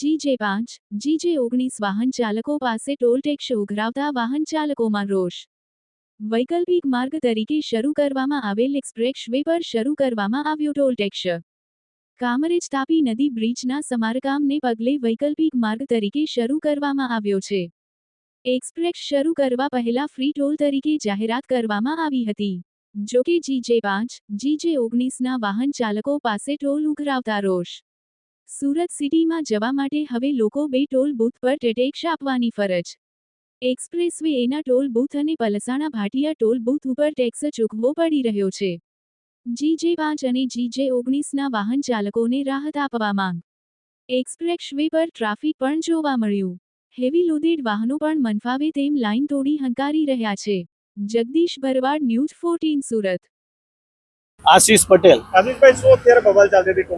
GJ પાંચ GJ ઓગણીસ વાહન ચાલકો પાસે ટોલ ટેક્સ ઉઘરાવતા વાહન ચાલકોમાં રોષ. વૈકલ્પિક માર્ગ તરીકે શરૂ કરવામાં આવેલ એક્સપ્રેસ વે પર શરૂ કરવામાં આવ્યો ટોલ ટેક્સ. કામરેજ તાપી નદી બ્રિજના સમારકામને પગલે વૈકલ્પિક માર્ગ તરીકે શરૂ કરવામાં આવ્યો છે. એક્સપ્રેસ શરૂ કરવા પહેલા ફ્રી ટોલ તરીકે જાહેરાત કરવામાં આવી હતી. જો કે જીજે પાંચ જીજે ઓગણીસના વાહન ચાલકો પાસે ટોલ ઉઘરાવતા રોષ. સુરત સિટીમાં જવા માટે હવે લોકો બે ટોલ બૂથ પર ટેટેક્ષ આપવાની ફરજ. એક્સપ્રેસ વે એના ટોલ બૂથ અને પલસાણા ભાટિયા ટોલ બૂથ ઉપર ટેક્સ ચૂકવો પડી રહ્યો છે. જીજે પાંચ અને જીજે ઓગણીસના વાહન ચાલકોને રાહત આપવા માંગ. એક્સપ્રેસ વે પર ટ્રાફિક પણ જોવા મળ્યું. હેવી લોડેડ વાહનો પણ મનફાવે તેમ લાઇન તોડી હંકારી રહ્યા છે. Jagdish Bharwad news fourteen Surat. આશીષ પટેલ. આશીષભાઈ શું અત્યારે બબાલ ચાલતી હતી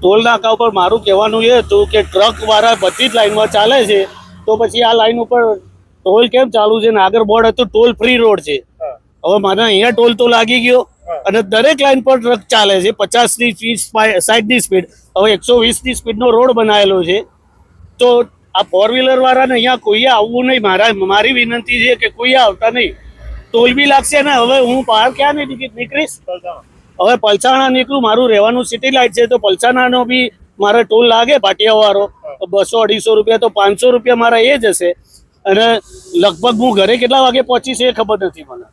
ટોલ નાકા ઉપર મારું કહેવાનું એ હતું કે ટ્રક વાળા બધી જ લાઈનમાં ચાલે છે. તો પછી આ લાઈન ઉપર ટોલ કેમ ચાલુ છે? ને આગળ બોર્ડ હતું ટોલ ફ્રી રોડ છે. હવે મને અહીંયા ટોલ તો લાગી ગયો. અને દરેક લાઈન પર ટ્રક ચાલે છે. પચાસની સાઈઠની સ્પીડ હવે એકસો વીસની સ્પીડ નો રોડ બનાવેલો છે. તો આ ફોર વ્હીલર વાળાને અહીંયા કોઈએ આવવું નહીં. મારા મારી વિનંતી છે કે કોઈ આવતા નહીં. ટોલ બી લાગશે ને? હવે હું બહાર ક્યાં નહીં નીકળી- નીકળીશ. હવે પલસાણા નીકળું, મારું રહેવાનું સિટી લાઇટ છે, તો પલસાણાનો બી મારે ટોલ લાગે પાટિયાવાળો. બસો અઢીસો રૂપિયા, તો પાંચસો રૂપિયા મારા એ જ હશે. અને લગભગ હું ઘરે કેટલા વાગે પહોંચીશ એ ખબર નથી મને.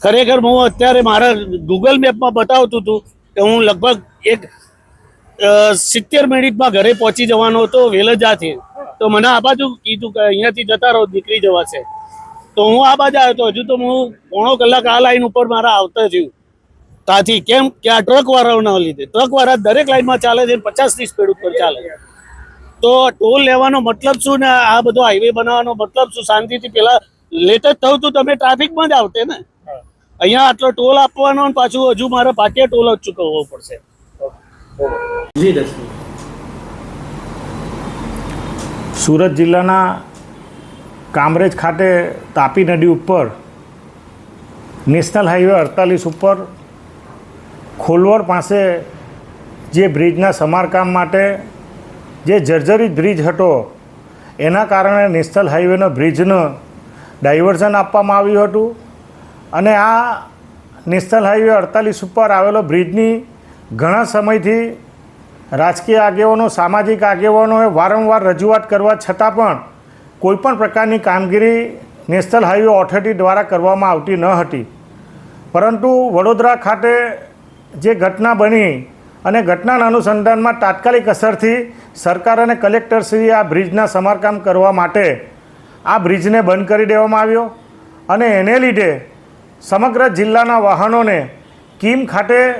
ખરેખર હું અત્યારે મારા ગૂગલ મેપમાં બતાવતું હતું કે હું લગભગ એક સિત્તેર મિનિટમાં ઘરે પહોંચી જવાનો હતો વેલજાથી. તો મને આ બાજુ કીધું કે અહીંયાથી જતા રહો, નીકળી જવાશે. તો હું આ બાજુ આવ્યો તો હજુ તો હું પોણો કલાક આ લાઈન ઉપર મારા આવતા થયું ત્યાંથી કેમ કે આ ટ્રક વાળાઓના લીધે. ટ્રક વાળા દરેક લાઈનમાં ચાલે છે પચાસ ત્રીસ સ્પીડ ઉપર ચાલે તો ટોલ લેવાનો મતલબ શું ને? આ બધો હાઈવે બનાવવાનો મતલબ શું? શાંતિથી પેલા લેટ જ થયું તું તમે ટ્રાફિકમાં જ આવતે ને. અહીંયા આટલો ટોલ આપવાનો ને પાછું હજુ મારે પાકે ટોલ જ ચૂકવવો પડશે. સુરત જિલ્લાના કામરેજ ખાતે તાપી નદી ઉપર નેશનલ હાઈવે અડતાલીસ ઉપર ખોલવડ પાસે જે બ્રિજના સમારકામ માટે જે જર્જરિત બ્રિજ હતો, એના કારણે નેશનલ હાઈવેનો બ્રિજનો ડાયવર્ઝન આપવામાં આવ્યું હતું અને આ નેશનલ હાઈવે અડતાલીસ ઉપર આવેલો બ્રિજની ઘણા સમયથી રાજકીય આગેવાનો, સામાજિક આગેવાનોએ વારંવાર રજૂઆત કરવા છતાં પણ કોઈપણ પ્રકારની કામગીરી નેશનલ હાઈવે ઓથોરિટી દ્વારા કરવામાં આવતી ન હતી. પરંતુ વડોદરા ખાતે જે ઘટના બની અને ઘટનાના અનુસંધાનમાં તાત્કાલિક અસરથી સરકાર અને કલેક્ટરશ્રીએ આ બ્રિજના સમારકામ કરવા માટે આ બ્રિજને બંધ કરી દેવામાં આવ્યો અને એને લીધે સમગ્ર જિલ્લાના વાહનોને કિમ ખાતે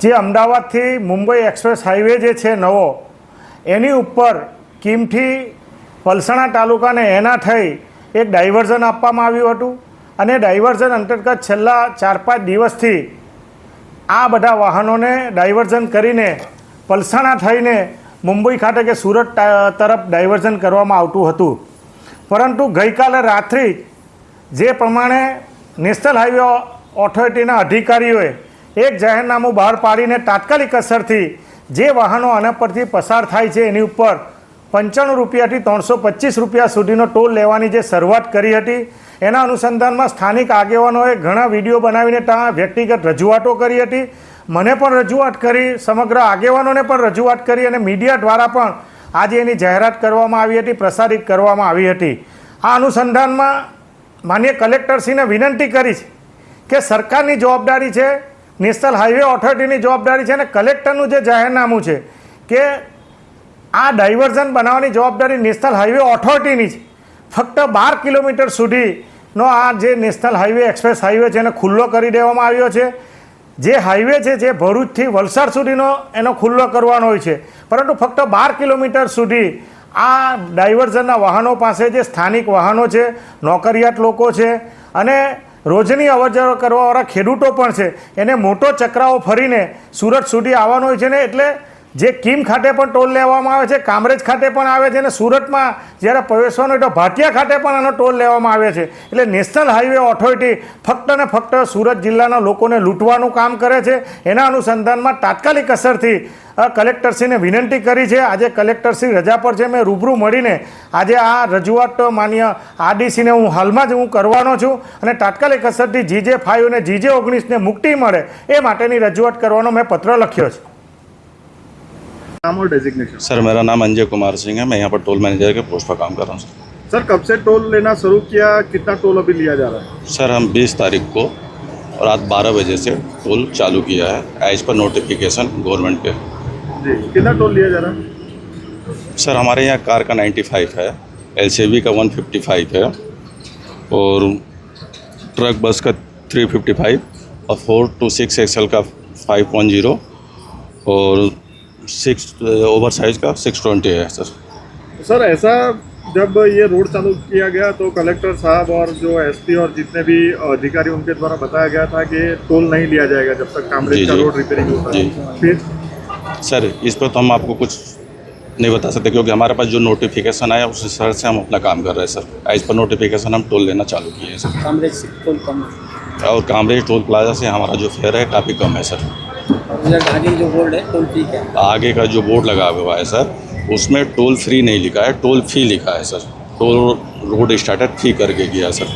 જે અમદાવાદથી મુંબઈ એક્સપ્રેસ હાઈવે જે છે નવો, એની ઉપર કિમથી પલસાણા તાલુકાને એના થઈ એક ડાયવર્ઝન આપવામાં આવ્યું હતું અને ડાયવર્ઝન અંતર્ગત છેલ્લા ચાર પાંચ દિવસથી આ બધા વાહનોને ડાયવર્ઝન કરીને પલસાણા થઈને મુંબઈ ખાતે કે સુરત તરફ ડાયવર્ઝન કરવામાં આવતું હતું. પરંતુ ગઈકાલે રાત્રિ જે પ્રમાણે નેશનલ હાઈવે ઓથોરિટીના અધિકારીઓએ એક જાહેરનામું બહાર પાડીને તાત્કાલિક અસરથી જે વાહનો આના પરથી પસાર થાય છે એની ઉપર પંચાણું રૂપિયાથી ત્રણસો પચીસ રૂપિયા સુધીનો ટોલ લેવાની જે શરૂઆત કરી હતી એના અનુસંધાનમાં સ્થાનિક આગેવાનોએ ઘણા વીડિયો બનાવીને ત્યાં વ્યક્તિગત રજૂઆતો કરી હતી. મને પણ રજૂઆત કરી, સમગ્ર આગેવાનોને પણ રજૂઆત કરી અને મીડિયા દ્વારા પણ આજે એની જાહેરાત કરવામાં આવી હતી, પ્રસારિત કરવામાં આવી હતી. આ અનુસંધાનમાં માન્ય કલેક્ટરશ્રીને વિનંતી કરી છે કે સરકારની જવાબદારી છે, નેશનલ હાઈવે ઓથોરિટીની જવાબદારી છે અને કલેક્ટરનું જે જાહેરનામું છે કે આ ડાયવર્ઝન બનાવવાની જવાબદારી નેશનલ હાઈવે ઓથોરિટીની છે. ફક્ત બાર કિલોમીટર સુધીનો આ જે નેશનલ હાઈવે, એક્સપ્રેસ હાઈવે છે, એને ખુલ્લો કરી દેવામાં આવ્યો છે. જે હાઈવે છે, જે ભરૂચથી વલસાડ સુધીનો એનો ખુલ્લો કરવાનો હોય છે. પરંતુ ફક્ત બાર કિલોમીટર સુધી આ ડાયવર્ઝનના વાહનો પાસે જે સ્થાનિક વાહનો છે, નોકરિયાત લોકો છે, અને રોજની અવરજવર કરવાવાળા ખેડૂતો પણ છે, એને મોટો ચક્રાઓ ફરીને સુરત સુધી આવવાનો હોય છે ને, એટલે જે કિમ ખાતે પણ ટોલ લેવામાં આવે છે, કામરેજ ખાતે પણ આવે છે અને સુરતમાં જ્યારે પ્રવેશવાનો હોય તો ભાટિયા ખાતે પણ આનો ટોલ લેવામાં આવે છે. એટલે નેશનલ હાઈવે ઓથોરિટી ફક્ત ને ફક્ત સુરત જિલ્લાના લોકોને લૂંટવાનું કામ કરે છે. એના અનુસંધાનમાં તાત્કાલિક અસરથી કલેક્ટરશ્રીને વિનંતી કરી છે. આજે કલેક્ટરશ્રી રજા પર છે. મેં રૂબરૂ મળીને આજે આ રજૂઆત માન્ય આરડીસીને હું હાલમાં જ હું કરવાનો છું અને તાત્કાલિક અસરથી જીજે ફાઈવ અને જીજે ઓગણીસને મુક્તિ મળે એ માટેની રજૂઆત કરવાનો મેં પત્ર લખ્યો છે. नाम और डेजिग्नेशन सर मेरा नाम अंजय कुमार सिंह है। मैं यहाँ पर टोल मैनेजर के पोस्ट पर काम कर रहा हूँ सर। कब से टोल लेना शुरू किया? कितना टोल अभी लिया जा रहा है? सर हम 20 तारीख को रात 12 बजे से टोल चालू किया है एज पर नोटिफिकेशन गवर्नमेंट के जी कितना टोल लिया जा रहा है? सर हमारे यहाँ कार का 95 है एल का 155 है और ट्रक बस का 355 और फोर टू सिक्स एक्सएल का 510 और सिक्स ओवर साइज़ का 620 है सर सर ऐसा जब ये रोड चालू किया गया तो कलेक्टर साहब और जो एसपी और जितने भी अधिकारी उनके द्वारा बताया गया था कि टोल नहीं लिया जाएगा जब तक कामरेज का रोड रिपेयरिंग होता है। फिर? सर इस पर तो हम आपको कुछ नहीं बता सकते क्योंकि हमारे पास जो नोटिफिकेशन आया उस हिसाब से हम अपना काम कर रहे हैं सर। एज पर नोटिफिकेशन हम टोल लेना चालू किए हैं सर। कामरेज टोल कम और कामरेज टोल प्लाजा से हमारा जो फेयर है काफ़ी कम है सर। आगे जो बोर्ड है टोल ठीक है आगे का जो बोर्ड लगा हुआ है सर उसमें टोल फ्री नहीं लिखा है टोल फी लिखा है sir toll road starter fee करके गया सर